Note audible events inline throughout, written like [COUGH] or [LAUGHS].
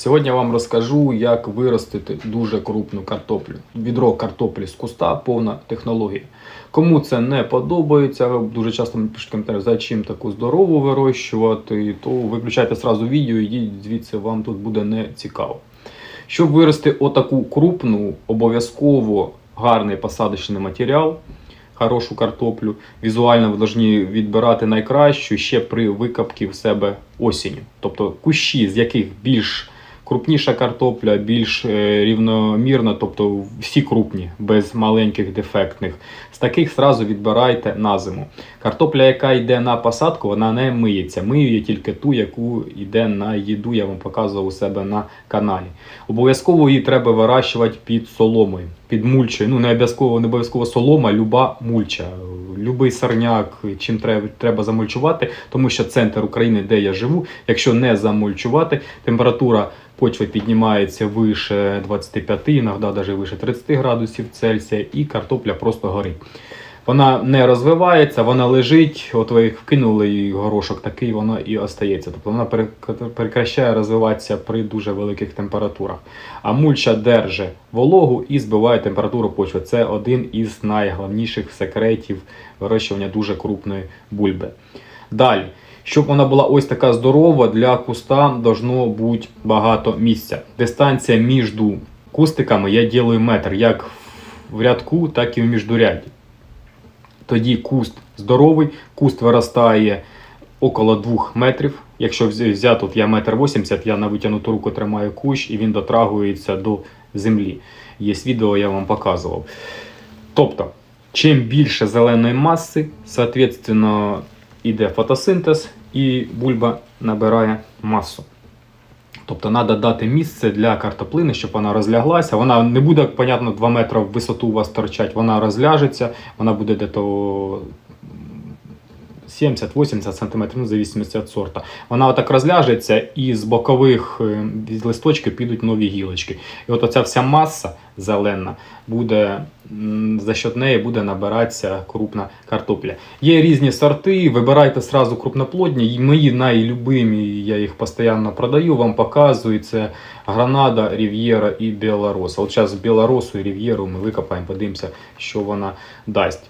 Сьогодні я вам розкажу, як виростити дуже крупну картоплю. Відро картоплі з куста повна технологія. Кому це не подобається, ви дуже часто мені пишуть коментарі, за чим таку здорову вирощувати, то виключайте сразу відео і йдіть звідси, вам тут буде не цікаво. Щоб вирости отаку крупну, обов'язково гарний посадочний матеріал, хорошу картоплю. Візуально ви повинні відбирати найкращу ще при викапці в себе осінню. Тобто кущі, з яких більш крупніша картопля, більш е, рівномірна, тобто всі крупні, без маленьких дефектних. З таких сразу відбирайте на зиму. Картопля, яка йде на посадку, вона не миється. Мию я тільки ту, яку йде на їду, я вам показував у себе на каналі. Обов'язково її треба вирощувати під соломою, під мульчою. Ну, не обов'язково, не обов'язково солома, люба мульча. Любий сорняк, чим треба, треба замульчувати, тому що центр України, де я живу, якщо не замульчувати, температура почви піднімається вище 25, іноді навіть вище 30 градусів Цельсія, і картопля просто горить. Вона не розвивається, вона лежить, от ви вкинули і горошок такий, воно і остається. Тобто вона перек- прекращає розвиватися при дуже великих температурах. А мульча держить вологу і збиває температуру почви. Це один із найголовніших секретів вирощування дуже крупної бульби. Далі. Щоб вона була ось така здорова, для куста должно бути багато місця. Дистанція між кустиками я ділю метр як в рядку, так і в міждуряді. Тоді куст здоровий, куст виростає около 2 метрів. Якщо взяти, от я метр 80, я на витягнуту руку тримаю кущ і він дотрагується до землі. Є відео, я вам показував. Тобто, чим більше зеленої маси, соответственно, іде фотосинтез і бульба набирає масу. Тобто треба дати місце для картоплини, щоб вона розляглася. Вона не буде, понятно, 2 метри в висоту у вас торчать, вона розляжеться, вона буде дето 70-80 см, ну, в зависимості від сорта. Вона отак розляжеться і з бокових е, від листочків підуть нові гілочки. І от оця вся маса зелена буде за счет неї буде набиратися крупна картопля. Є різні сорти, вибирайте сразу крупноплодні. Мої найлюбимі, я їх постійно продаю, вам показую. Це Гранада, Рів'єра і Білороса. От зараз Білоросу і Рів'єру ми викопаємо, подивимося, що вона дасть.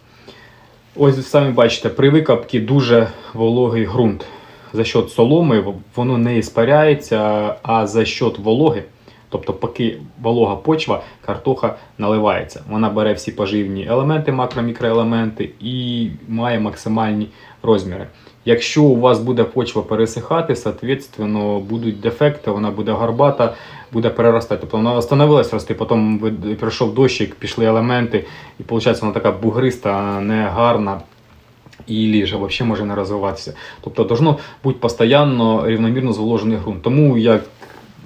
Ось ви самі бачите, при викапці дуже вологий ґрунт. За счет соломи воно не іспаряється, а за счет вологи, тобто поки волога почва, картоха наливається. Вона бере всі поживні елементи, макро-мікроелементи і має максимальні розміри. Якщо у вас буде почва пересихати, соответственно, будуть дефекти, вона буде горбата, буде переростати. Тобто вона остановилась рости, потім прийшов дощик, пішли елементи, і виходить вона така бугриста, негарна. І ліже, взагалі може не розвиватися. Тобто должно бути постійно рівномірно зволожений ґрунт. Тому як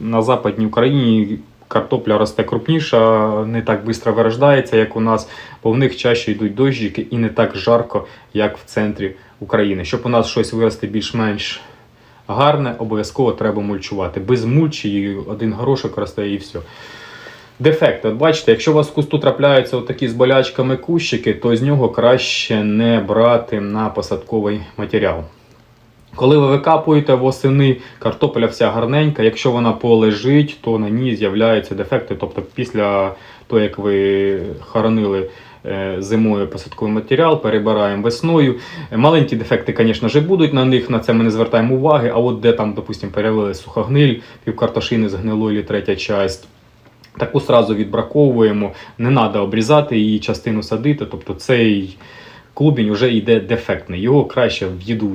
на Западній Україні картопля росте крупніша, не так швидко вирождається, як у нас, бо в них чаще йдуть дощики і не так жарко, як в центрі України. Щоб у нас щось вирости більш-менш гарне, обов'язково треба мульчувати. Без мульчі один горошок росте і все. Дефекти. От бачите, якщо у вас в кусту трапляються такі з болячками кущики, то з нього краще не брати на посадковий матеріал. Коли ви викапуєте восени, картопля вся гарненька, якщо вона полежить, то на ній з'являються дефекти. Тобто після того, як ви хоронили е, зимою посадковий матеріал, перебираємо весною. Е, Маленькі дефекти, звісно ж, будуть на них, на це ми не звертаємо уваги. А от де там, допустимо, перевели сухогниль, півкартошини згнилої, третя часть. Таку сразу відбраковуємо, не треба обрізати її частину садити. Тобто цей клубінь вже йде дефектний. Його краще в їду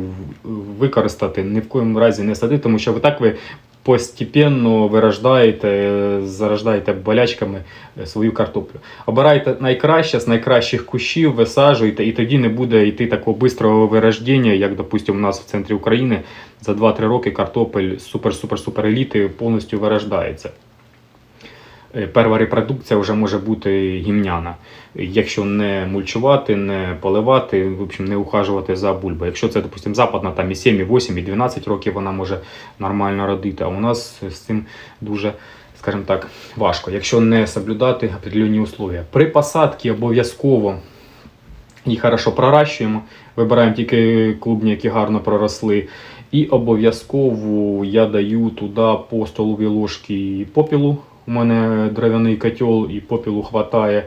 використати, ні в коєму разі не садити, тому що ви так ви постепенно вирождаєте, зараждаєте болячками е, свою картоплю. Обирайте найкраще з найкращих кущів, висаджуйте, і тоді не буде йти такого бистрого вирождення, як, допустимо, у нас в центрі України за 2-3 роки картопель супер-супер-супер еліти повністю вирождається. Е, Перша репродукція вже може бути гімняна, якщо не мульчувати, не поливати, в общем, не ухажувати за бульбою. Якщо це, допустимо, западна, там і 7, і 8, і 12 років вона може нормально родити, а у нас з цим дуже, скажімо так, важко, якщо не соблюдати определенні условия. При посадці обов'язково їх хорошо проращуємо, вибираємо тільки клубні, які гарно проросли. І обов'язково я даю туди по столовій ложці попілу. У мене дерев'яний котел і попілу хватає.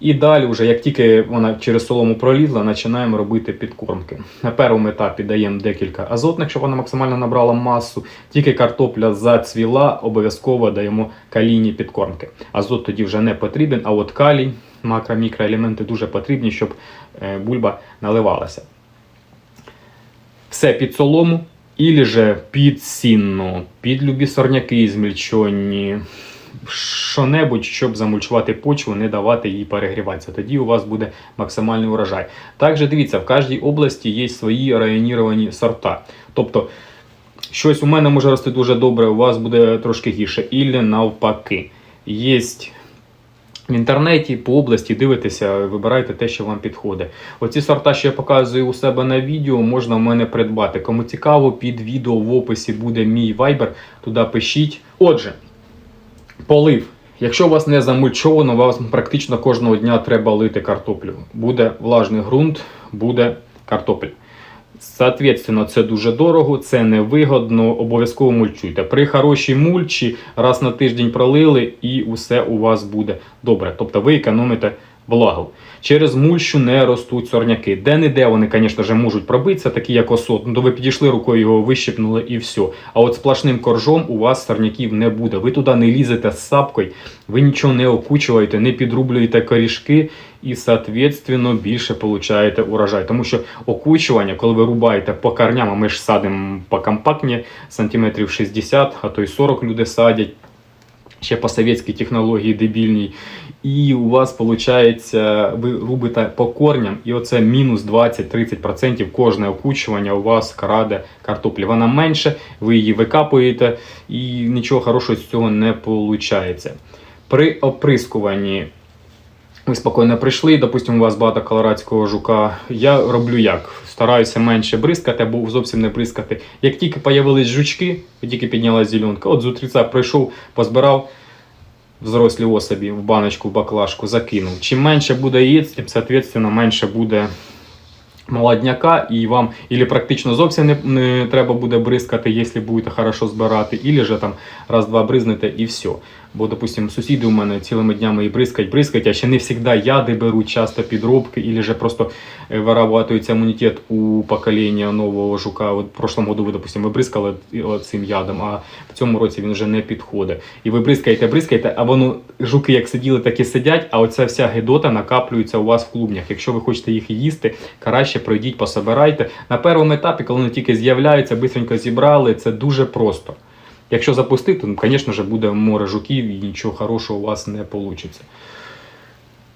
І далі, вже, як тільки вона через солому пролізла, починаємо робити підкормки. На першому етапі даємо декілька азотних, щоб вона максимально набрала масу. Тільки картопля зацвіла, обов'язково даємо калійні підкормки. Азот тоді вже не потрібен, а от калій, макро-мікроелементи дуже потрібні, щоб е, бульба наливалася. Все під солому, і же під сінно, під любі сорняки змільчонні, що-небудь, щоб замульчувати почву, не давати їй перегріватися. Тоді у вас буде максимальний урожай. Також дивіться, в кожній області є свої районіровані сорта. Тобто, щось у мене може рости дуже добре, у вас буде трошки гірше. Ілі навпаки. Є в інтернеті, по області дивитеся, вибирайте те, що вам підходить. Оці сорта, що я показую у себе на відео, можна в мене придбати. Кому цікаво, під відео в описі буде мій вайбер, туди пишіть. Отже, полив. Якщо у вас не замульчовано, вам практично кожного дня треба лити картоплю. Буде влажний ґрунт, буде картопель. Соответственно, це дуже дорого, це невигодно, обов'язково мульчуйте. При хорошій мульчі раз на тиждень пролили і усе у вас буде добре. Тобто ви економите влагу. Через мульчу не ростуть сорняки. Де-не-де вони, звісно ж, можуть пробитися, такі як осот. Ну, то ви підійшли рукою, його вищипнули і все. А от сплошним коржом у вас сорняків не буде. Ви туди не лізете з сапкою, ви нічого не окучуєте, не підрублюєте корішки і, соответственно, більше получаєте урожай. Тому що окучування, коли ви рубаєте по корням, а ми ж садимо по компактні, сантиметрів 60, а то й 40 люди садять. Ще по совєтській технології дебільній. І у вас виходить, ви рубите по корням, і оце мінус 20-30% кожне окучування у вас краде картоплі. Вона менше, ви її викапуєте, і нічого хорошого з цього не виходить. При оприскуванні ви спокійно прийшли, допустимо, у вас багато колорадського жука. Я роблю як? Стараюся менше бризкати або зовсім не бризкати. Як тільки з'явились жучки, тільки піднялась зеленка, от з утреца прийшов, позбирав взрослі особі в баночку, в баклажку, закинув. Чим менше буде яєць, тим, відповідно, менше буде молодняка, і вам ілі практично зовсім не, не треба буде бризкати, якщо будете хорошо збирати, ілі же там раз-два бризнете і все. Бо, допустим, сусіди у мене цілими днями і бризкать, бризкать, а ще не завжди яди беруть, часто підробки, ілі же просто е, вирабатується імунітет у покоління нового жука. От в прошлом году ви, допустим, ви бризкали цим ядом, а в цьому році він вже не підходить. І ви бризкаєте, бризкаєте, а воно жуки як сиділи, так і сидять, а оця вся гидота накаплюється у вас в клубнях. Якщо ви хочете їх їсти, краще пройдіть, пособирайте. На першому етапі, коли вони тільки з'являються, бистренько зібрали, це дуже просто. Якщо запустити, то, звісно ж, буде море жуків і нічого хорошого у вас не вийде.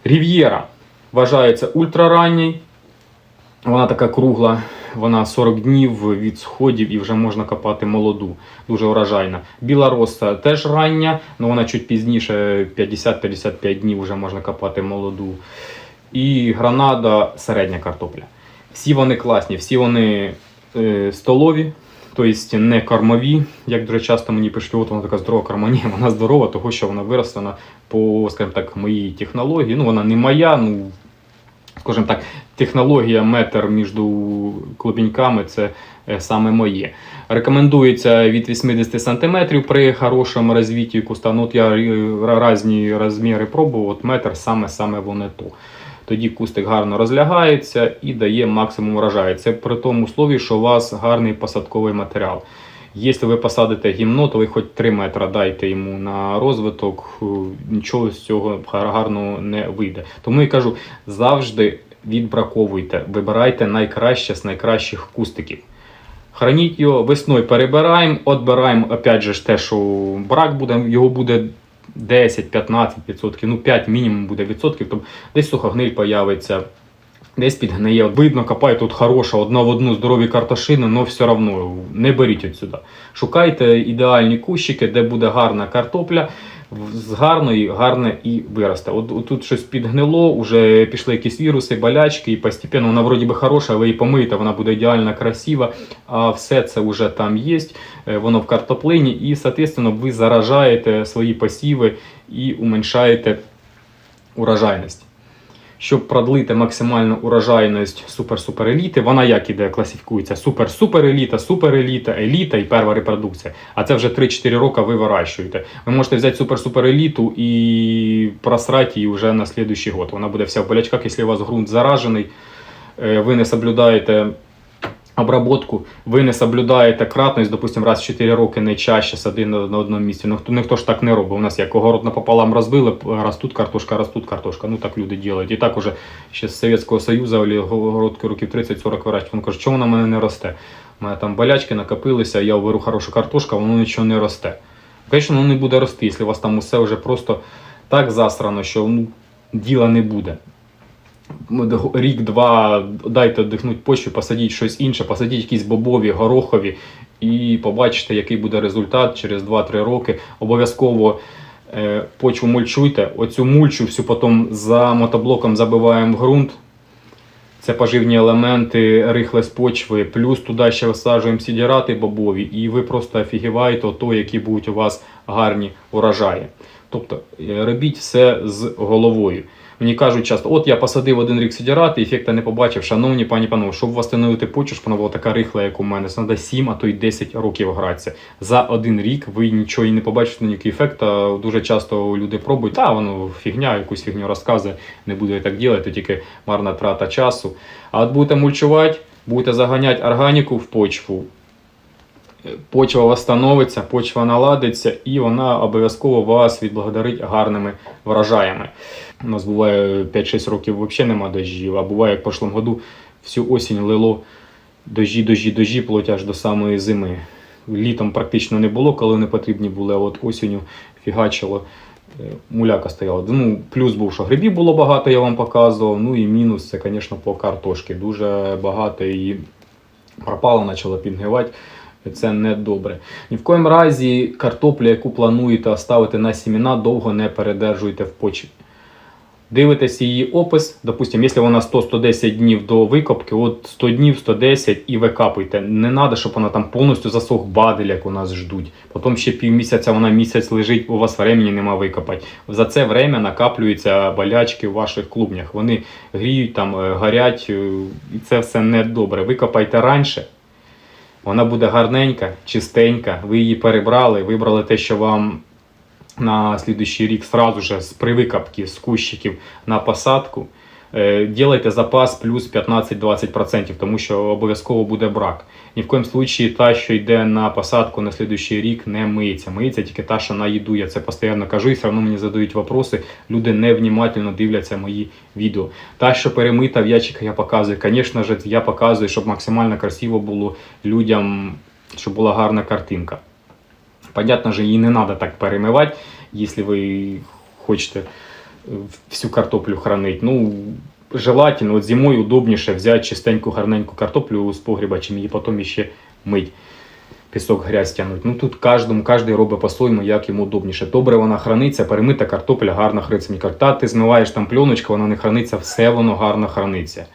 Рів'єра вважається ультраранній. Вона така кругла, вона 40 днів від сходів і вже можна копати молоду, дуже урожайна. Біла роса теж рання, але вона чуть пізніше, 50-55 днів вже можна копати молоду. І гранада середня картопля. Всі вони класні, всі вони е, столові, тобто не кормові. Як дуже часто мені пишуть, от вона така здорова корма. [LAUGHS] Ні, вона здорова, тому що вона виростена по, скажімо так, моїй технології. Ну, вона не моя, ну, скажімо так, технологія метр між клубіньками це е, саме моє. Рекомендується від 80 см при хорошому розвитті куста. Ну, от я різні розміри пробував, от метр саме-саме воно то. Тоді кустик гарно розлягається і дає максимум урожаю. Це при тому слові, що у вас гарний посадковий матеріал. Якщо ви посадите гімно, то ви хоч 3 метри дайте йому на розвиток, нічого з цього гарного не вийде. Тому я кажу, завжди відбраковуйте, вибирайте найкраще з найкращих кустиків. Храніть його весною перебираємо, відбираємо опять же те, що брак буде, його буде 10-15%, ну 5 мінімум буде відсотків, тобто десь сухогниль появиться, десь підгниє. Видно, копає тут хороша, одна в одну здорові картошини, але все одно не беріть отсюди. Шукайте ідеальні кущики, де буде гарна картопля. З гарної, гарне і виросте. От, от тут щось підгнило, вже пішли якісь віруси, болячки, і постепенно вона вроді би хороша, ви її помиєте, вона буде ідеально красива. А все це вже там є, воно в картоплині, і, соответственно, ви заражаєте свої посіви і уменьшаєте урожайність. Щоб продлити максимальну урожайність супер-супер еліти. Вона як іде класифікується? Супер-супер еліта, супер еліта, еліта і перва репродукція. А це вже 3-4 роки ви вирощуєте. Ви можете взяти супер-супер еліту і просрати її вже на слідуючий год. Вона буде вся в болячках, якщо у вас ґрунт заражений, е, ви не соблюдаєте обработку, ви не соблюдаєте кратність, допустим, раз в 4 роки не чаще сади на, одному місці. Ну, хто, ніхто ж так не робить. У нас як огород напополам розбили, раз картошка, раз картошка. Ну так люди ділять. І так уже ще з Совєтського Союзу огородки років 30-40 вирощують. Він каже, чому вона мене не росте? У мене там болячки накопилися, я беру хорошу картошку, воно нічого не росте. Звісно, воно не буде рости, якщо у вас там усе вже просто так засрано, що ну, діла не буде рік-два дайте дихнути почві, посадіть щось інше, посадіть якісь бобові, горохові і побачите, який буде результат через 2-3 роки. Обов'язково е, почву мульчуйте. Оцю мульчу всю потім за мотоблоком забиваємо в ґрунт. Це поживні елементи, рихлость почви, плюс туди ще висаджуємо сідірати бобові, і ви просто офігіваєте то, які будуть у вас гарні урожаї. Тобто е, робіть все з головою. Мені кажуть часто, от я посадив один рік сидірати, ефекта не побачив. Шановні пані панове, щоб восстановити почву, щоб вона була така рихла, як у мене, це треба 7, а то й 10 років гратися. За один рік ви нічого і не побачите, ніякий ефект. Дуже часто люди пробують, та воно фігня, якусь фігню розказує, не буде так робити, тільки марна трата часу. А от будете мульчувати, будете заганяти органіку в почву. Почва восстановиться, почва наладиться, і вона обов'язково вас відблагодарить гарними врожаями. У нас буває 5-6 років взагалі нема дощів, а буває, як в прошлому году всю осінь лило дожі, дожі, дожі, плоть аж до самої зими. Літом практично не було, коли не потрібні були, а от осінню фігачило. е, Муляка стояла. Ну, плюс був, що грибів було багато, я вам показував. Ну і мінус це, звісно, по картошки. Дуже багато і пропало, почало підгнивати. Це не добре. Ні в коїм разі картоплю, яку плануєте ставити на сімена, довго не передержуйте в почві. Дивитесь її опис, допустимо, якщо вона 100-110 днів до викопки, от 100 днів, 110 і викапуйте. Не треба, щоб вона там повністю засох бадель, як у нас ждуть. Потім ще півмісяця вона місяць лежить, у вас времени нема викопати. За це время накаплюються болячки в ваших клубнях. Вони гріють, там, е, горять, е, і це все не добре. Викопайте раніше. Вона буде гарненька, чистенька. Ви її перебрали, вибрали те, що вам на слідуючий рік сразу же з привикапки з кущиків на посадку. Е, Ділайте запас плюс 15-20%, тому що обов'язково буде брак. Ні в коїм случаї та, що йде на посадку на слідуючий рік, не миється. Миється тільки та, що на їду. Я це постійно кажу, і все одно мені задають вопроси. Люди невнімательно дивляться мої відео. Та, що перемита в ящиках, я показую. Звісно ж, я показую, щоб максимально красиво було людям, щоб була гарна картинка. Понятно же, її не треба так перемивати, якщо ви хочете всю картоплю хранити. Ну, желательно, от зимою удобніше взяти чистеньку, гарненьку картоплю з погріба, чим її потім ще мить. Пісок грязь тягнуть. Ну тут кожному, кожен робить по-своєму, як йому удобніше. Добре вона храниться, перемита картопля гарно храниться. Та ти змиваєш там пленочку, вона не храниться, все воно гарно храниться.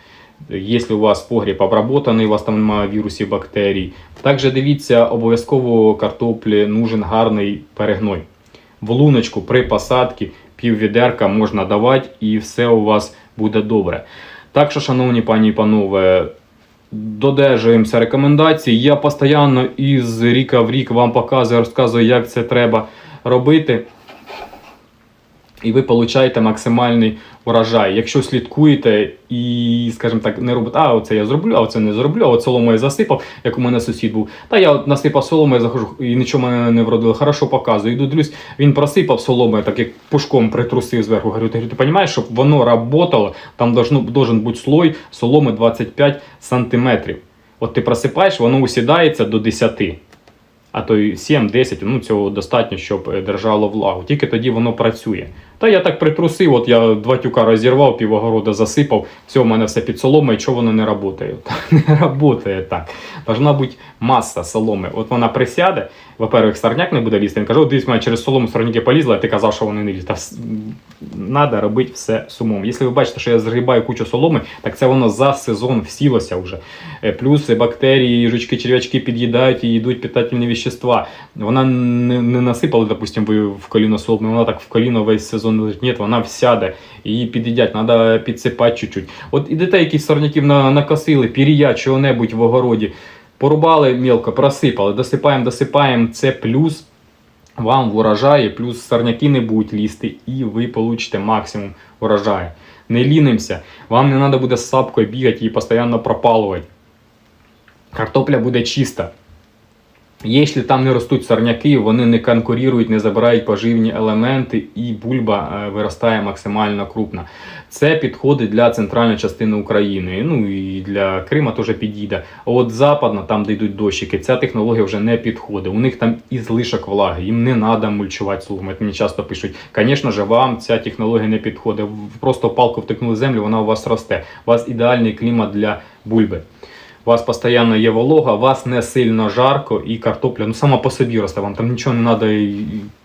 Якщо у вас погріб обработаний, у вас там немає вірусів, бактерій. Також дивіться, обов'язково картоплі нужен гарний перегной. В луночку при посадці пів відерка можна давати і все у вас буде добре. Так що, шановні пані і панове, додержуємося рекомендацій. Я постійно із ріка в рік вам показую, розказую, як це треба робити. І ви получаєте максимальний урожай. Якщо слідкуєте і, скажімо так, не робите, а оце я зроблю, а оце не зроблю, а от солому я засипав, як у мене сусід був. Та я от насипав солому, я захожу і нічого мене не вродило. Хорошо показую. Іду дивлюсь, він просипав солому, так як пушком притрусив зверху. Говорю, ти, ти розумієш, щоб воно работало, там должен бути слой соломи 25 сантиметрів. От ти просипаєш, воно усідається до 10 а то й 7-10, ну цього достатньо, щоб е, держало влагу. Тільки тоді воно працює. Та я так притрусив, от я два тюка розірвав, півогорода засипав, все, в мене все під соломою, чого воно не працює? [LAUGHS] Не працює так. Должна бути маса соломи. От вона присяде, во-первых, сорняк не буде лізти. Він каже, от дивись, мене через солому сорняки полізли, а ти казав, що вони не лізуть. Треба робити все з. Якщо ви бачите, що я згрібаю кучу соломи, так це воно за сезон всілося вже. Е, Плюс бактерії, жучки, черв'ячки під'їдають і йдуть питательні вещества. Вона не, не насипала, допустимо, в коліно соломи, вона так в коліно весь сезон лежить. Ні, вона всяде, її під'їдять, треба підсипати чуть-чуть. От ідете якісь сорняків накосили, пір'я, чого-небудь в огороді, порубали мілко, просипали, досипаємо, досипаємо, це плюс вам в урожаї, плюс сорняки не будуть лізти, і ви получите максимум урожаю. Не лінимося, вам не треба буде з сапкою бігати і постійно пропалувати. Картопля буде чиста. Якщо там не ростуть сорняки, вони не конкурують, не забирають поживні елементи, і бульба е, виростає максимально крупна. Це підходить для центральної частини України. Ну і для Крима теж підійде. А от западна, там де йдуть дощики, ця технологія вже не підходить. У них там і злишок влаги, їм не треба мульчувати слугами. Мені часто пишуть, звісно ж, вам ця технологія не підходить. Просто палку втикнули землю, вона у вас росте. У вас ідеальний клімат для бульби. У вас постійно є волога, у вас не сильно жарко і картопля ну сама по собі росте, вам там нічого не треба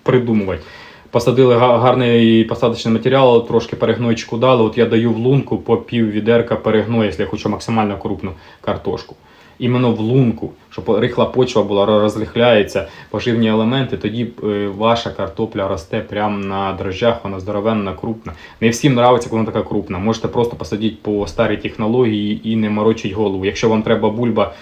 придумувати. Посадили гарний посадочний матеріал, трошки перегнойчику дали. От я даю в лунку по пів відерка перегною, якщо я хочу максимально крупну картошку. Іменно в лунку, щоб рихла почва була, розрихляється, поживні елементи, тоді е, ваша картопля росте прямо на дрожжах, вона здоровенна, крупна. Не всім нравиться, коли вона така крупна. Можете просто посадити по старій технології і не морочить голову. Якщо вам треба бульба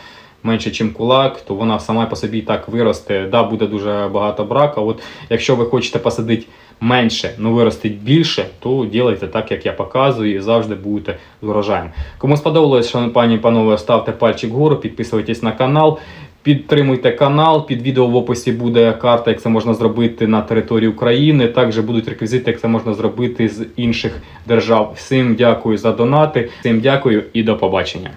менше, ніж кулак, то вона сама по собі так виросте. Да, буде дуже багато брака. От якщо ви хочете посадити менше, але виростить більше, то ділайте так, як я показую, і завжди будете з урожаєм. Кому сподобалось, шановні пані і панове, ставте пальчик вгору, підписуйтесь на канал. Підтримуйте канал, під відео в описі буде карта, як це можна зробити на території України. Також будуть реквізити, як це можна зробити з інших держав. Всім дякую за донати, всім дякую і до побачення.